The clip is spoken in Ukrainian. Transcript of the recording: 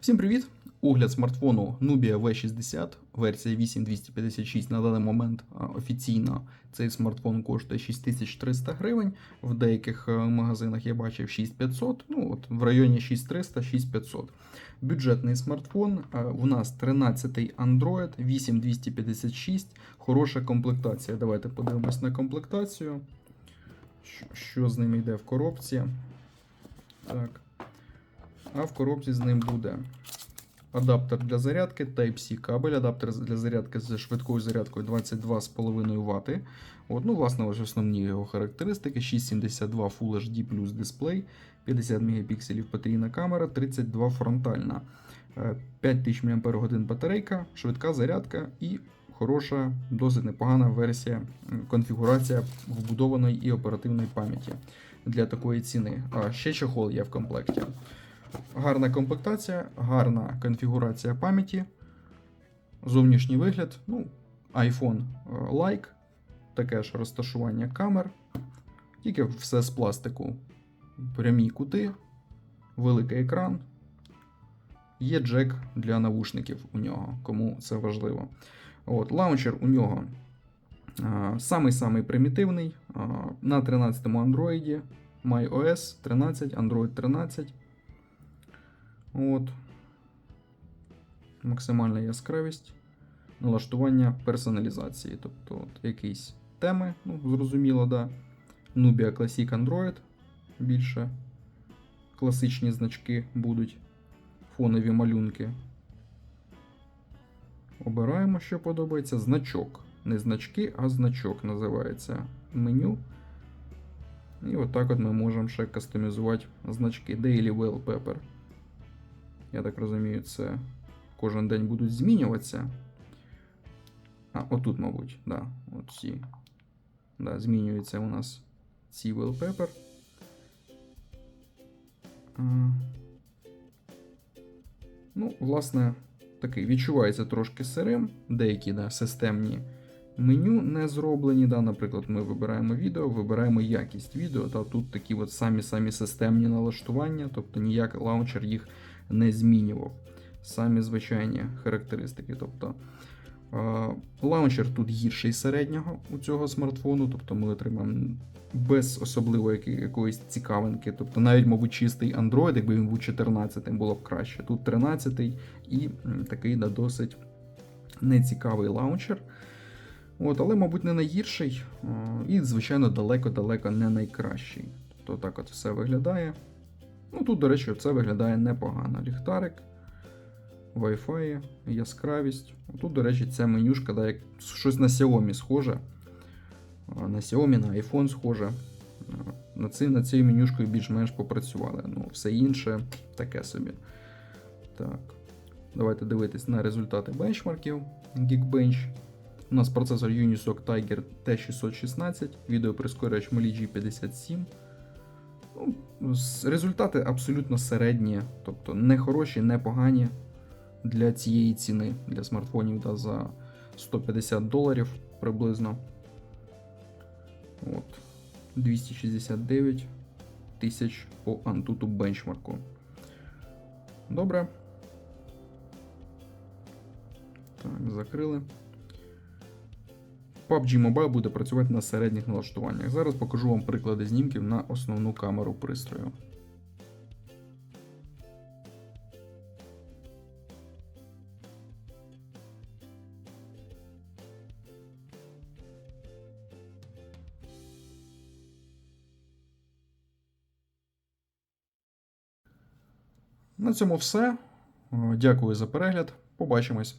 Всім привіт! Огляд смартфону Nubia V60, версія 8256 на даний момент офіційно цей смартфон коштує 6300 гривень. В деяких е, магазинах я бачив 6500, ну от в районі 6300-6500. Бюджетний смартфон. е, У нас 13-й Android 8256. Хороша комплектація. Давайте подивимось на комплектацію. Що- з ним йде в коробці? Так. А в коробці з ним буде адаптер для зарядки, Type-C кабель, адаптер для зарядки з швидкою зарядкою 22,5 Вт. От, ну, власне, ось основні його характеристики: 672 Full HD плюс дисплей, 50 мегапікселів потрійна камера, 32 фронтальна, Е, 5000 мАч батарейка, швидка зарядка і хороша, досить непогана версія, конфігурація вбудованої і оперативної пам'яті для такої ціни. А ще чохол є в комплекті. Гарна комплектація, гарна конфігурація пам'яті, зовнішній вигляд, ну, iPhone е, like, таке ж розташування камер, тільки все з пластику. Прямі кути, великий екран. Є джек для навушників у нього, кому це важливо. От, лаунчер у нього е, самий-самий примітивний е, на 13-му Android, MyOS 13, Android 13. От. Максимальна яскравість, налаштування персоналізації. Тобто от, якісь теми, ну, зрозуміло, да. Nubia Classic Android. Більше класичні значки будуть, фонові малюнки. Обираємо, що подобається. Значок. Не значки, а значок називається меню. І отак от ми можемо ще кастомізувати значки. Daily Wallpaper. Я так розумію, це кожен день будуть змінюватися. А, отут, мабуть, да, от ці. Да, змінюється у нас ці wallpaper. Ну, власне, такий відчувається трошки сирим. Деякі да, системні меню не зроблені. Да, Наприклад, ми вибираємо відео, вибираємо якість відео. Та тут такі от самі-самі системні налаштування, тобто ніяк лаунчер їх не змінював. Самі звичайні характеристики. Тобто е, лаунчер тут гірший середнього у цього смартфону, тобто ми отримаємо без особливо якоїсь цікавинки. Тобто навіть, мабуть, чистий Android, якби він був 14 було б краще. Тут 13 і такий да, досить нецікавий лаунчер. От, але, мабуть, не найгірший. е, І, звичайно, далеко-далеко не найкращий. Тобто так от все виглядає. Ну, тут, до речі, це виглядає непогано. Ліхтарик, Wi-Fi, яскравість. Тут, до речі, ця менюшка, да, як щось на Xiaomi схоже. На Xiaomi, на iPhone схоже. На цим, над цією менюшкою більш-менш попрацювали. Ну, все інше таке собі. Так. Давайте дивитись на результати бенчмарків Geekbench. У нас процесор Unisoc Tiger T616, відеоприскорювач Mali G57. Ну, результати абсолютно середні, тобто не хороші, не погані для цієї ціни, для смартфонів та за 150 доларів приблизно. От. 269 тисяч по Antutu бенчмарку. Добре. Так, закрили. PUBG Mobile буде працювати на середніх налаштуваннях. Зараз покажу вам приклади знімків на основну камеру пристрою. На цьому все. Дякую за перегляд. Побачимось.